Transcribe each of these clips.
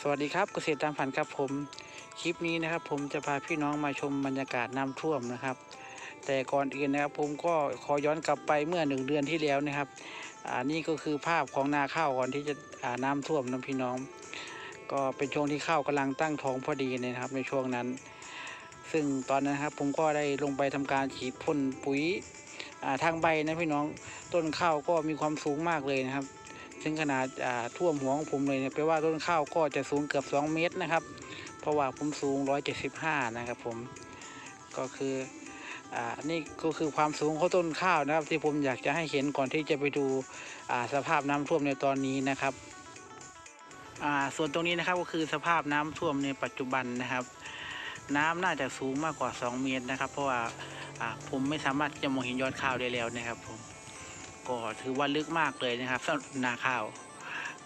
สวัสดีครับเกษตรตามฝันครับผมคลิปนี้นะครับ ผมจะพาพี่น้องมาชมบรรยากาศน้ำท่วมนะครับ แต่ก่อนอื่นนะครับ ผมก็ขอย้อนกลับไปเมื่อหนึ่งเดือนที่แล้วนะครับอ่านี่ก็คือภาพของนาข้าวก่อนที่จะน้ำท่วมนะพี่น้อง ก็เป็นช่วงที่ข้าวกำลังตั้งท้องพอดีนะครับ ในช่วงนั้น ซึ่งตอนนั้นครับ ผมก็ได้ลงไปทำการฉีดพ่นปุ๋ยทางใบนะพี่น้องต้นข้าวก็มีความสูงมากเลยนะครับ ซึ่งขนาดท่วมหัวของผมเลยเนี่ยแปลว่าต้นข้าวก็จะสูงเกือบ 2 เมตรนะครับ เพราะว่าผมสูง 175 นะครับผมก็คืออ่านี่ก็คือความสูงของต้นข้าวนะครับ ที่ผมอยากจะให้เห็นก่อนที่จะไปดูอ่าสภาพน้ำท่วมในตอนนี้นะครับอ่าส่วนตรงนี้นะครับก็คือสภาพน้ำท่วมในปัจจุบันนะครับ น้ำน่าจะสูงมากกว่า 2 เมตรนะครับ เพราะว่าอ่าผมไม่สามารถจะมองเห็นยอดข้าวได้แล้วนะครับผม ก็ถือว่าลึกมากเลยนะครับสำหรับนาข้าว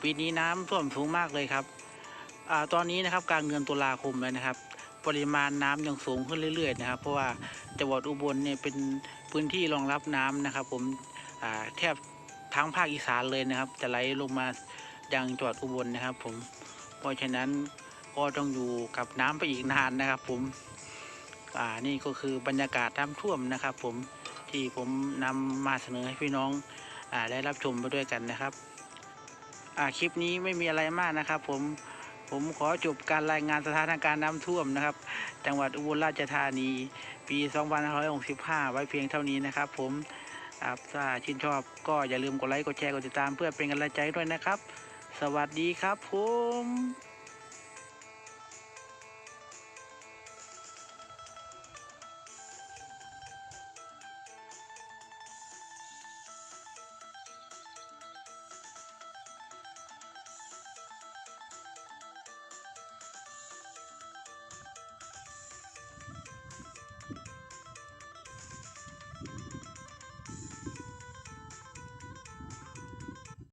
ปีนี้น้ำท่วมสูงมากเลยครับอตอนนี้นะครับกลางเดือนตุลาคมแล้วนะครับ ปริมาณน้ำยังสูงขึ้นเรื่อย ๆ นะครับ เพราะว่าจังหวัดอุบลเนี่ยเป็นพื้นที่รองรับน้ำนะครับ ผมแทบทั้งภาคอีสานเลยนะครับ จะไหลลงมายังจังหวัดอุบลนะครับ ผมเพราะฉะนั้นก็ต้องอยู่กับน้ำไปอีกนานนะครับ ผมอ่านี่ก็คือบรรยากาศน้ำท่วมนะครับ ผม ที่ผมนำมาเสนอให้พี่น้องอได้รับชมไปด้วยกันนะครับคลิปนี้ไม่มีอะไรมากนะครับ ผมผมขอจบการรายงานสถานการณ์น้ำท่วมนะครับ จังหวัดอุบลราชธานี ปี 2565 ไว้เพียงเท่านี้นะครับ ผมถ้าชื่นชอบก็อย่าลืมกดไลค์ กดแชร์ กดติดตามเพื่อเป็นกำลังใจด้วยนะครับ สวัสดีครับผม